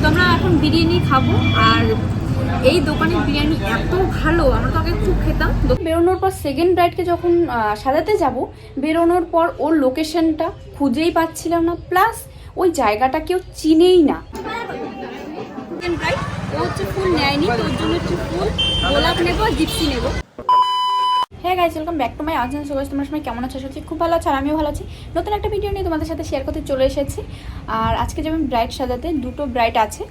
তো আমরা এখন বিরিয়ানি খাব আর এই দোকানের বিরিয়ানি এত ভালো আমরা তো আগে খুব খেতাম। বেরোনোর পর সেকেন্ড ব্রাইডকে যখন সাজাতে যাব বেরোনোর পর ওর লোকেশনটা খুঁজেই পাচ্ছিলাম না প্লাস ওই জায়গাটা কেউ চিনেই না। সেকেন্ড ব্রাইড ও হচ্ছে ফুল নেয়নি তো ওর জন্য একটু ফুল গোলাপ নেব আর জিপসি নেব। হ্যাঁ guys welcome back to my Azhan সোগাস তোমার সময় কেমন আছো? সত্যি খুব ভালো আছে আর আমিও ভালো আছি। নতুন একটা ভিডিও নিয়ে তোমাদের সাথে শেয়ার করতে চলে এসেছি। আর আজকে যেমন ব্রাইট সাজাতে, দুটো ব্রাইড আছে।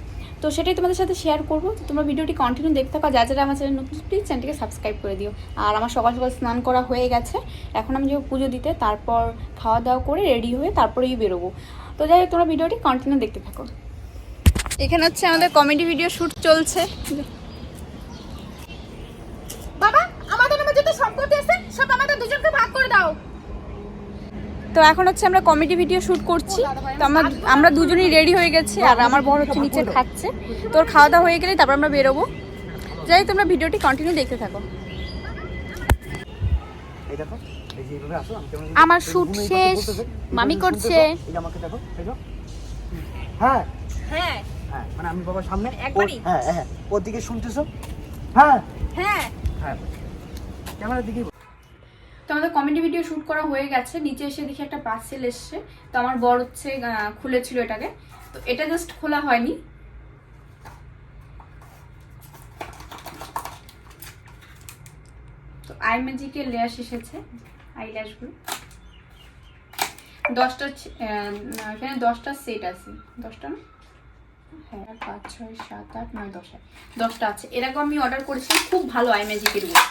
তো সেটাই তোমাদের সাথে শেয়ার করব। তো তোমরা ভিডিওটি কন্টিনিউ দেখতে থাকো। যা যারা আমার চ্যানেল নতুন প্লিজ চ্যানেলটিকে সাবস্ক্রাইব করে দিও। আর আমার সকাল সকাল স্নান করা হয়ে গেছে। এখন আমি যাব পুজো দিতে। তারপর খাওয়া দাওয়া করে রেডি হয়ে তারপরেই বেরোবো। তো যাই তোমরা ভিডিওটি কন্টিনিউ দেখতে থাকো। এখানে হচ্ছে আমাদের কমেডি ভিডিও শ্যুট চলছে বাবা আমাদের নামে যত সম্পত্তি আছে সব আমাদের দুজনকে ভাগ করে দাও। তো এখন হচ্ছে আমরা কমেডি ভিডিও শুট করছি। তো আমরা আমরা দুজনেই রেডি হয়ে গেছি আর আমার বড় হচ্ছে নিচে খাচ্ছে তোর খাওয়া দাওয়া হয়ে গেলে তারপর আমরা বেরোবো। যাই তোমরা ভিডিওটি কন্টিনিউ দেখতে থাকো। এই দেখো এই যে এইভাবে আসো আমি কেমন আমার shoot শেষ, মামি করছে। হ্যাঁ। হ্যাঁ। হ্যাঁ মানে আমি বাবার সামনে একবারই? ওর- হ্যাঁ হ্যাঁ ওর দিকে শুনতেছো? হ্যাঁ। হ্যাঁ। হ্যাঁ। ক্যামেরার দিকে তো আমাদের কমেডি ভিডিও শ্যুট করা হয়ে গেছে। নিচে এসে দেখি একটা পার্সেল এসছে। তো আমার বর হচ্ছে খুলেছিল এটাকে। তো এটা জাস্ট খোলা হয়নি। তো আই ম্যাজিকের লেয়াস এসেছে আই ল্যাশগুলো দশটা এখানে দশটা সেট আছে। দশটা না? হ্যাঁ পাঁচ, ছয়, সাত, আট, নয়, দশ হয়। দশটা আছে। এরকম আমি অর্ডার করেছিলাম। খুব ভালো আই ম্যাজিকেরগুলো।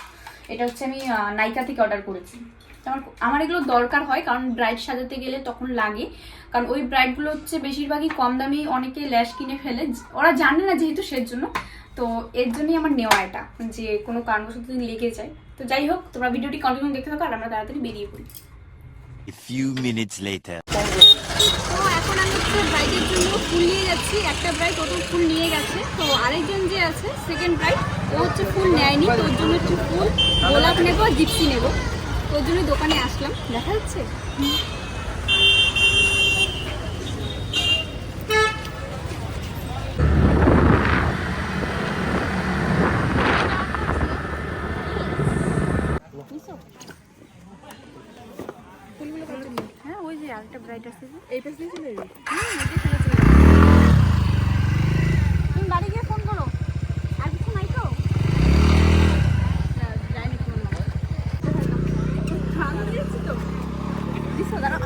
এটা হচ্ছে আমি নাইকা থেকে অর্ডার করেছি। তো আমার আমার এগুলো দরকার হয় কারণ ব্রাইড সাজাতে গেলে তখন লাগে। কারণ ওই ব্রাইডগুলো হচ্ছে বেশিরভাগই কম দামি অনেকে ল্যাশ কিনে ফেলে। ওরা জানে না যেহেতু সের জন্য তো এর জন্যই আমার নেওয়া এটা যে কোনো কারণবশত যদি লেগে যায়। তো যাই হোক তোমরা ভিডিওটি কন্টিনিউ দেখতে থাকো আর আমরা তাড়াতাড়ি বেরিয়ে পড়ি। A few minutes later. তো এখন আমি হচ্ছে ব্রাইডের জন্য ফুল নিয়ে যাচ্ছি। একটা ব্রাইড ওটা ফুল নিয়ে গেছে। তো আরেকজন যে আছে সেকেন্ড ব্রাইড ও হচ্ছে ফুল নেয়নি তোর জন্য একটু ফুল গোলাপ নেব আর জিপসি নেব। তো ওর জন্য দোকানে আসলাম দেখা যাচ্ছে হ্যাঁ ওই যে আরেকটা ব্রাইড আছে যে। এই পাশ দিয়ে চলে যাবে তুমি বাড়ি গিয়ে ফোন করো আর কিছু নাই তো যাইনি ফোন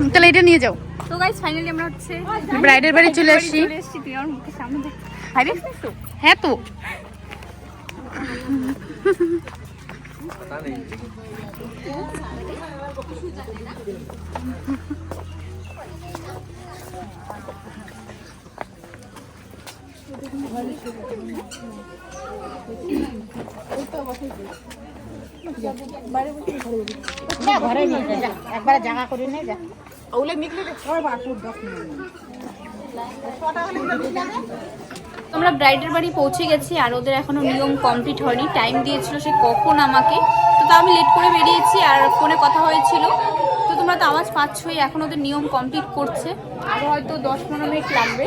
তাহলে এটা নিয়ে যাও। তো গাইস ফাইনালি আমরা হচ্ছে ব্রাইডের বাড়ি চলে এসেছি তুই আমার মুখের সামনে দেখ হ্যাঁ তো ঘরে নিয়ে যা যা একবারে জায়গা করে নিয়ে যা। ওগুলো নিকলে সবাই বাপুর দশ তো আমরা ব্রাইডের বাড়ি পৌঁছে গেছি আর ওদের এখনও নিয়ম কমপ্লিট হয়নি। টাইম দিয়েছিল সে কখন আমাকে। তো তা আমি লেট করে বেরিয়েছি আর ফোনে কথা হয়েছিল। তো তোমরা তো আওয়াজ পাচ্ছই, এখন ওদের নিয়ম কমপ্লিট করছে। আরও হয়তো দশ পনেরো মিনিট লাগবে।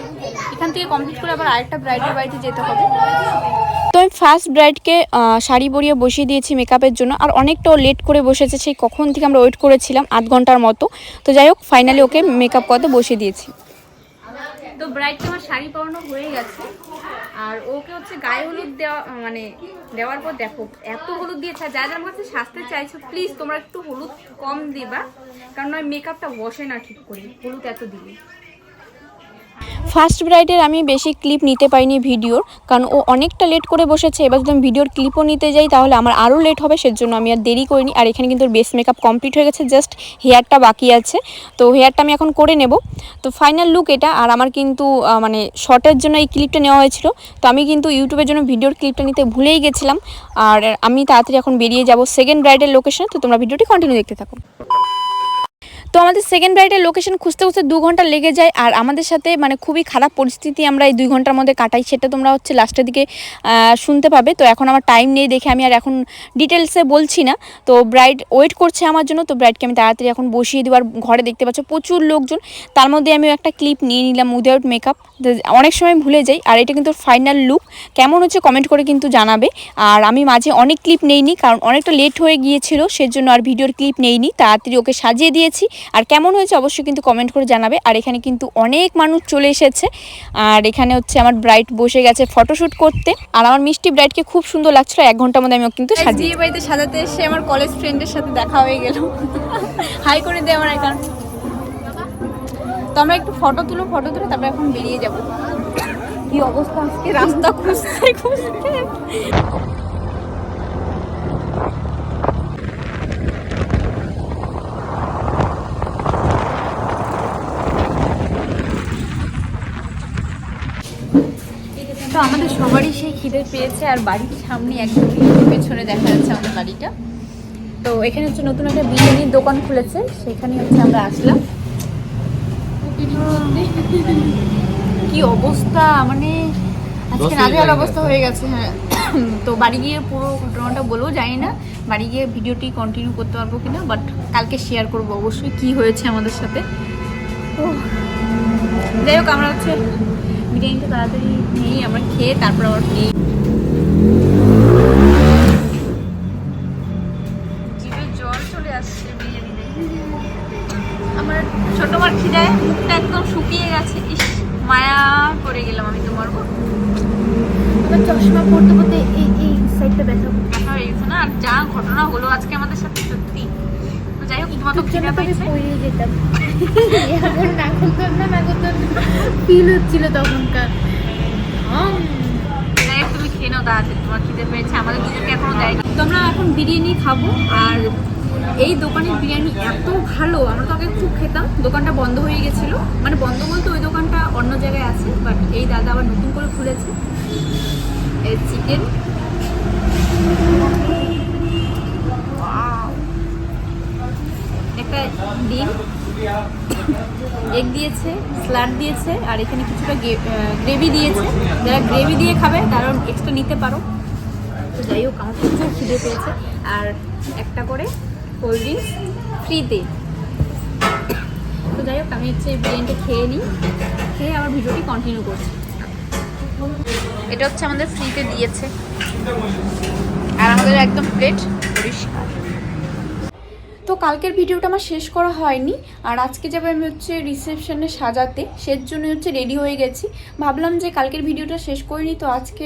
এখান থেকে কমপ্লিট করে আবার আরেকটা ব্রাইডের বাড়িতে যেতে হবে। আমি ফার্স্ট ব্রাইডকে শাড়ি পরিয়ে বসিয়ে দিয়েছি মেকআপের জন্য। আর অনেকটাও লেট করে বসেছে, সেই কখন থেকে আমরা ওয়েট করেছিলাম আধ ঘণ্টার মতো। তো যাই হোক ফাইনালি ওকে মেকআপ করতে বসিয়ে দিয়েছি। তো ব্রাইডকে আমার শাড়ি পরানো হয়ে গেছে। আর ওকে হচ্ছে গায়ে হলুদ দেওয়া মানে দেওয়ার পর দেখো, এত হলুদ দিয়েছে। যা যারা কাছে সাজতে চাইছো প্লিজ তোমরা একটু হলুদ কম দিবা। কারণ ওই মেকআপটা বসে না ঠিক করে, হলুদ এত দিলে ফার্স্ট ব্রাইডের আমি বেশি ক্লিপ নিতে পারিনি ভিডিওর কারণ ও অনেকটা লেট করে বসেছে। এবার যদি আমি ভিডিওর ক্লিপও নিতে যাই, তাহলে আমার আরও লেট হবে, সেজন্য আমি আর দেরি করিনি। আর এখানে কিন্তু বেস মেকআপ কমপ্লিট হয়ে গেছে জাস্ট হেয়ারটা বাকি আছে। তো হেয়ারটা আমি এখন করে নেব। তো ফাইনাল লুক এটা, আর আমার কিন্তু মানে শর্টের জন্য এই ক্লিপটা নেওয়া হয়েছিল। তো আমি কিন্তু ইউটিউবের জন্য ভিডিওর ক্লিপটা নিতে ভুলেই গেছিলাম। আর আমি তাড়াতাড়ি এখন বেরিয়ে যাব সেকেন্ড ব্রাইডের লোকেশন তো তোমরা ভিডিওটি কন্টিনিউ দেখতে থাকো। তো আমাদের সেকেন্ড ব্রাইডের লোকেশন খুঁজতে খুঁজতে দু ঘণ্টা লেগে যায় আর আমাদের সাথে মানে খুবই খারাপ পরিস্থিতি আমরা এই দুই ঘণ্টার মধ্যে কাটাই, সেটা তোমরা হচ্ছে লাস্টের দিকে শুনতে পাবে। তো এখন আমার টাইম নেই দেখে আমি আর এখন ডিটেলসে বলছি না। তো ব্রাইড ওয়েট করছে আমার জন্য, তো ব্রাইডকে আমি তাড়াতাড়ি এখন বসিয়ে দেওয়ার ঘরে দেখতে পাচ্ছ প্রচুর লোকজন। তার মধ্যে আমি একটা ক্লিপ নিয়ে নিলাম উইদাউট মেকআপ অনেক সময় ভুলে যাই, আর এটা কিন্তু ফাইনাল লুক কেমন হচ্ছে কমেন্ট করে কিন্তু জানাবে। আর আমি মাঝে অনেক ক্লিপ নেইনি, কারণ অনেকটা লেট হয়ে গিয়েছিল, সেজন্য আর ভিডিওর ক্লিপ নেইনি। তাড়াতাড়ি ওকে সাজিয়ে দিয়েছি। আর কেমন হয়েছে অবশ্যই কিন্তু কমেন্ট করে জানাবে। আর এখানে কিন্তু অনেক মানুষ চলে এসেছে। আর এখানে হচ্ছে আমার ব্রাইট বসে গেছে ফটোশ্যুট করতে। আর আমার মিষ্টি ব্রাইডকে খুব সুন্দর লাগছিল এক ঘণ্টার মধ্যে আমি কিন্তু সাজিয়ে বাড়িতে সাজাতে এসে আমার কলেজ ফ্রেন্ডের সাথে দেখা হয়ে গেল। হাই করে দে আমার এখন তো আমরা একটু ফটো তুলো ফটো তুলে তারপরে এখন বেরিয়ে যাব। কি অবস্থা আজকে? রাস্তা খুঁজতে খুঁজতে। তো আমাদের সবারই সেই খিদে পেয়েছে আর বাড়ির সামনে একদম পেছনে দেখা যাচ্ছে আমাদের বাড়িটা। তো এখানে হচ্ছে নতুন একটা বিরিয়ানির দোকান খুলেছে সেখানে হচ্ছে আমরা আসলাম। কি অবস্থা? মানে আজকে নাজেহাল অবস্থা হয়ে গেছে হ্যাঁ। তো বাড়ি গিয়ে পুরো ঘটনাটা বলেও জানি না। বাড়ি গিয়ে ভিডিওটি কন্টিনিউ করতে পারব কিনা বাট কালকে শেয়ার করব অবশ্যই কি হয়েছে আমাদের সাথে। ও যাই হোক আমরা হচ্ছে বিরিয়ানিটা তাড়াতাড়ি নিয়েই আমরা খেয়ে তারপর আবার দেখে। আমার ছোট মার খিদায় মুখটা একদম শুকিয়ে গেছে। ইস মায়া পড়ে গেলাম আমি তোমার আমার চশমা পড়তে পড়তে এই এই সাইডটা ব্যথা দেখা হয়ে গেছে না আর যা ঘটনা হলো আজকে আমাদের সাথে সত্যি তো যাই হোক তোমার তো খিদা পাইছে পড়ে যেতাম। এখন না করতাম না না করতাম ফিল হচ্ছিল তখনকার। হম। তুমি খেয়ে নাও তাড়াতাড়ি তোমার খিদে পেয়েছে আমাদের দুজনকে এখনও বিরিয়ানি খাব আর এই দোকানের বিরিয়ানি এত ভালো আমরা তো আগে খুব খেতাম দোকানটা বন্ধ হয়ে গেছিল। মানে বন্ধ বলতে ওই দোকানটা অন্য জায়গায় আছে বাট এই দাদা আবার নতুন করে খুলেছে। এই চিকেন একটা ডিম এগ দিয়েছে স্যালাড দিয়েছে, আর এখানে কিছুটা গ্রেভি দিয়েছে। যারা গ্রেভি দিয়ে খাবে, তারা এক্সট্রা নিতে পারো। তো যাই হোক, আমার প্রচুর খিদে পেয়েছে। আর একটা করে কোল্ড ড্রিঙ্কস ফ্রিতে তো যাই হোক, আমি হচ্ছে বিরিয়ানিটা খেয়ে নিই। খেয়ে আমার ভিডিওটি কন্টিনিউ করছি। এটা হচ্ছে আমাদের ফ্রিতে দিয়েছে। আর আমাদের একদম প্লেট পরিষ্কার। তো কালকের ভিডিওটা আমার শেষ করা হয়নি, আর আজকে যাবে আমি হচ্ছে রিসেপশনে সাজাতে সের জন্য হচ্ছে রেডি হয়ে গেছি। ভাবলাম যে কালকের ভিডিওটা শেষ করিনি, তো আজকে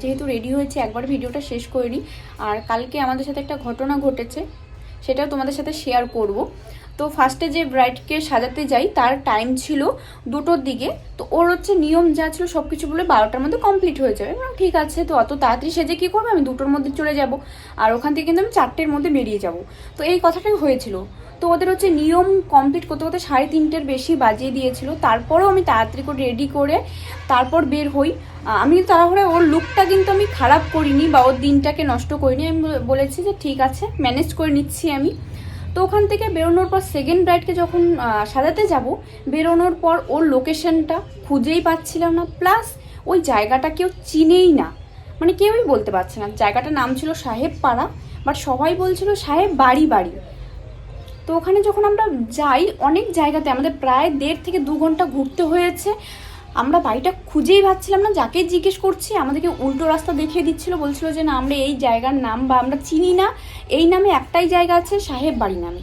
যেহেতু রেডি হয়েছে, একবার ভিডিওটা শেষ করিনি। আর কালকে আমাদের সাথে একটা ঘটনা ঘটেছে সেটাও তোমাদের সাথে শেয়ার করব। তো ফার্স্টে যে ব্রাইডকে সাজাতে যাই, তার টাইম ছিল দুটোর দিকে। তো ওর হচ্ছে নিয়ম যা ছিল সব কিছু বলে বারোটার মধ্যে কমপ্লিট হয়ে যাবে। এবং ঠিক আছে, তো অত তাড়াতাড়ি সেজে কী করবে? আমি দুটোর মধ্যে চলে যাব। আর ওখান থেকে কিন্তু আমি চারটের মধ্যে বেরিয়ে যাব। তো এই কথাটাই হয়েছিল। তো ওদের হচ্ছে নিয়ম কমপ্লিট করতে করতে সাড়ে তিনটের বেশি বাজিয়ে দিয়েছিল। তারপরেও আমি তাড়াতাড়ি করে রেডি করে তারপর বের হই। আমি কিন্তু ওর লুকটা কিন্তু আমি খারাপ করিনি বা ওর দিনটাকে নষ্ট করিনি। আমি বলেছি যে ঠিক আছে ম্যানেজ করে নিচ্ছি আমি। তো ওখান থেকে বেরোনোর পর সেকেন্ড ব্রাইডকে যখন সাজাতে যাব, বেরোনোর পর ওর লোকেশনটা খুঁজেই পাচ্ছিলাম না। প্লাস ওই জায়গাটা কেউ চিনেই না। মানে কেউই বলতে পারছে না। জায়গাটার নাম ছিল সাহেব পাড়া বাট সবাই বলছিল সাহেব বাড়ি বাড়ি। তো ওখানে যখন আমরা যাই, অনেক জায়গাতে আমাদের প্রায় দেড় থেকে দু ঘণ্টা ঘুরতে হয়েছে। আমরা বাড়িটা খুঁজেই পাচ্ছিলাম না, যাকে জিজ্ঞেস করছি, আমাদেরকে উল্টো রাস্তা দেখিয়ে দিচ্ছিল, বলছিল যে, না, আমরা এই জায়গার নাম বা আমরা চিনি না। এই নামে একটাই জায়গা আছে, সাহেব বাড়ি নামে।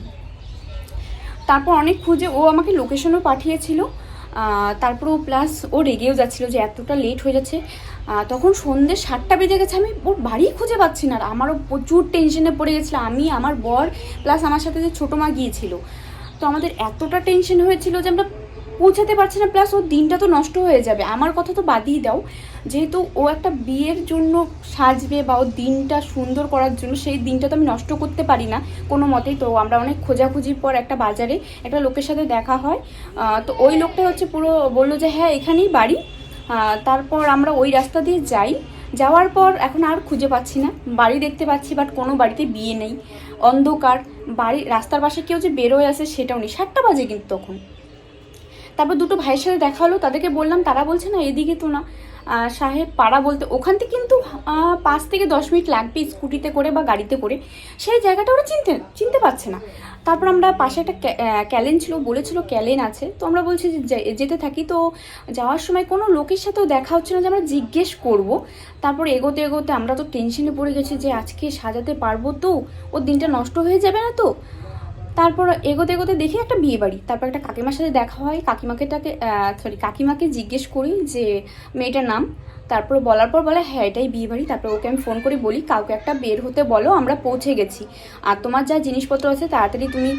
তারপর অনেক খুঁজে, ও আমাকে লোকেশনও পাঠিয়েছিল। আহ, তারপর ও প্লাস ও রেগেও যাচ্ছিল যে এতটা লেট হয়ে যাচ্ছে। তখন সন্ধ্যে সাতটা বেজে গেছে আমি ওর বাড়ি খুঁজে পাচ্ছি না আর আমারও প্রচুর টেনশনে পড়ে গেছিল। আমি আমার বর প্লাস আমার সাথে যে ছোটো মা গিয়েছিল। তো আমাদের এতটা টেনশন হয়েছিল যে আমরা পৌঁছাতে পারছে না প্লাস ওর দিনটা তো নষ্ট হয়ে যাবে। আমার কথা তো বাদই দাও, যেহেতু ও একটা বিয়ের জন্য সাজবে বা ওর দিনটা সুন্দর করার জন্য, সেই দিনটা তো আমি নষ্ট করতে পারি না। কোনো মতেই তো আমরা অনেক খোঁজাখুঁজির পর একটা বাজারে একটা লোকের সাথে দেখা হয়। তো ওই লোকটা হচ্ছে পুরো বলল যে হ্যাঁ এখানেই বাড়ি। তারপর আমরা ওই রাস্তা দিয়ে যাই। যাওয়ার পর এখন আর খুঁজে পাচ্ছি না। বাড়ি দেখতে পাচ্ছি বাট কোনো বাড়িতে বিয়ে নেই। অন্ধকার। বাড়ি, রাস্তার পাশে কেউ যে বেরোয় আসে সেটাও নেই। সাতটা বাজে কিন্তু তখন। তারপর দুটো ভাইয়ের সাথে দেখা হলো, তাদেরকে বললাম, তারা বলছে না, এদিকে তো না। সাহেব পাড়া বলতে, ওখান থেকে কিন্তু পাঁচ থেকে দশ মিনিট লাগবে স্কুটিতে করে বা গাড়িতে করে। সেই জায়গাটা ওরা চিনতে চিনতে পারছে না। তারপর আমরা পাশে একটা ক্যা- ক্যালেন ছিল, বলেছিল ক্যালেন আছে। তো আমরা বলছি যে- যেতে থাকি। তো যাওয়ার সময় কোনো লোকের সাথেও দেখা হচ্ছে না যে আমরা জিজ্ঞেস করব। তারপর এগোতে এগোতে আমরা তো টেনশনে পড়ে গেছি যে, আজকে সাজাতে পারব তো? ওর দিনটা নষ্ট হয়ে যাবে না তো? তারপর এগোতে এগোতে দেখি একটা বিয়ে বাড়ি তারপর একটা কাকিমার সাথে দেখা হয়। কাকিমাকে তাকে সরি কাকিমাকে জিজ্ঞেস করি যে, মেয়েটার নাম? তারপর বলার পর বলে হ্যাঁ এটাই বিয়ে বাড়ি তারপর ওকে আমি ফোন করে, বলি, কাউকে একটা বের হতে বলো, আমরা পৌঁছে গেছি। আর তোমার যা জিনিসপত্র আছে, তাড়াতাড়ি তুমি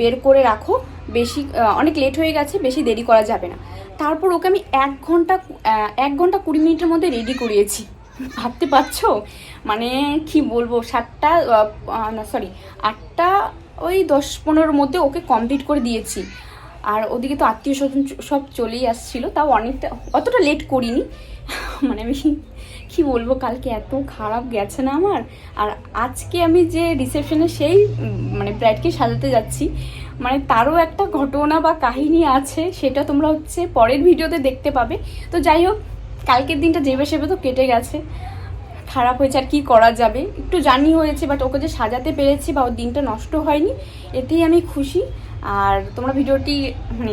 বের করে রাখো। বেশি অনেক লেট হয়ে গেছে, বেশি দেরি করা যাবে না। তারপর ওকে আমি এক ঘণ্টা এক ঘণ্টা কুড়ি মিনিটের মধ্যে রেডি করিয়েছি। ভাবতে পারছ? মানে কি বলব? সাতটা না সরি আটটা ওই দশ পনেরোর মধ্যে ওকে কমপ্লিট করে দিয়েছি। আর ওদিকে তো আত্মীয় স্বজন সব চলেই আসছিল, তাও অনেকটা, অতটা লেট করিনি। মানে আমি কি বলব, কালকে এত খারাপ গেছে না আমার। আর আজকে আমি যে রিসেপশনে সেই মানে ব্রাইডকে সাজাতে যাচ্ছি মানে তারও একটা ঘটনা বা কাহিনী আছে, সেটা তোমরা হচ্ছে পরের ভিডিওতে দেখতে পাবে। তো যাই হোক, কালকের দিনটা যেবে সেবে তো কেটে গেছে। খারাপ হয়েছে আর কি করা যাবে? একটু জানি হয়েছে বাট ওকে যে সাজাতে পেরেছি বা ওর দিনটা নষ্ট হয়নি, এতেই আমি খুশি। আর তোমরা ভিডিওটি মানে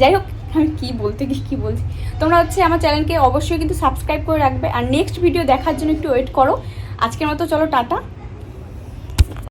যাই হোক, আমি কী বলতে গিয়ে কী বলছি? তোমরা হচ্ছে আমার চ্যানেলকে অবশ্যই কিন্তু সাবস্ক্রাইব করে রাখবে। আর নেক্সট ভিডিও দেখার জন্য একটু ওয়েট করো। আজকের মতো চলো, টাটা।